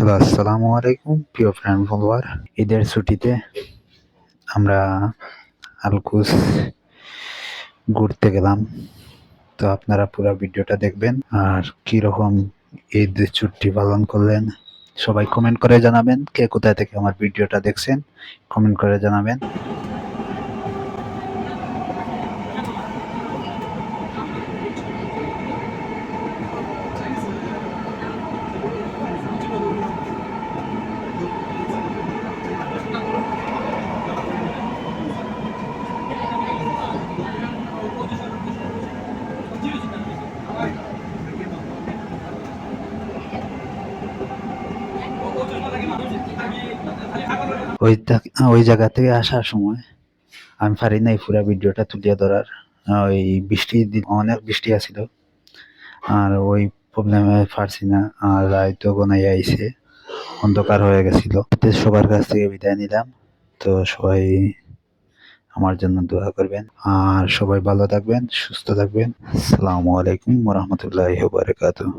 Hello, আসসালামু আলাইকুম, প্রিয় ফ্রেন্ড ফলোয়ার ঈদের ছুটিতে আমরা আলকুস ঘুরতে গেলাম। তো আপনারা পুরো ভিডিওটা দেখবেন আর কীরকম ঈদ ছুটি পালন করলেন সবাই কমেন্ট করে জানাবেন, কে কোথায় থেকে আমার ভিডিওটা দেখছেন কমেন্ট করে জানাবেন। ওই ওই জায়গা থেকে আসার সময় আমি পারি নাই পুরা ভিডিওটা তুলিয়া ধরার। ওই বৃষ্টি অনেক বৃষ্টি আছিল। আর ওই প্রবলেমে পারছি না। আর রায়তো গনাই আইসে অন্ধকার হয়ে গেছিল। সবার কাছ থেকে বিদায় নিলাম। তো সবাই আমার জন্য দোয়া করবেন। আর সবাই ভালো থাকবেন, সুস্থ থাকবেন। আসসালামু আলাইকুম রহমতুল্লাহ বারকাতুহ।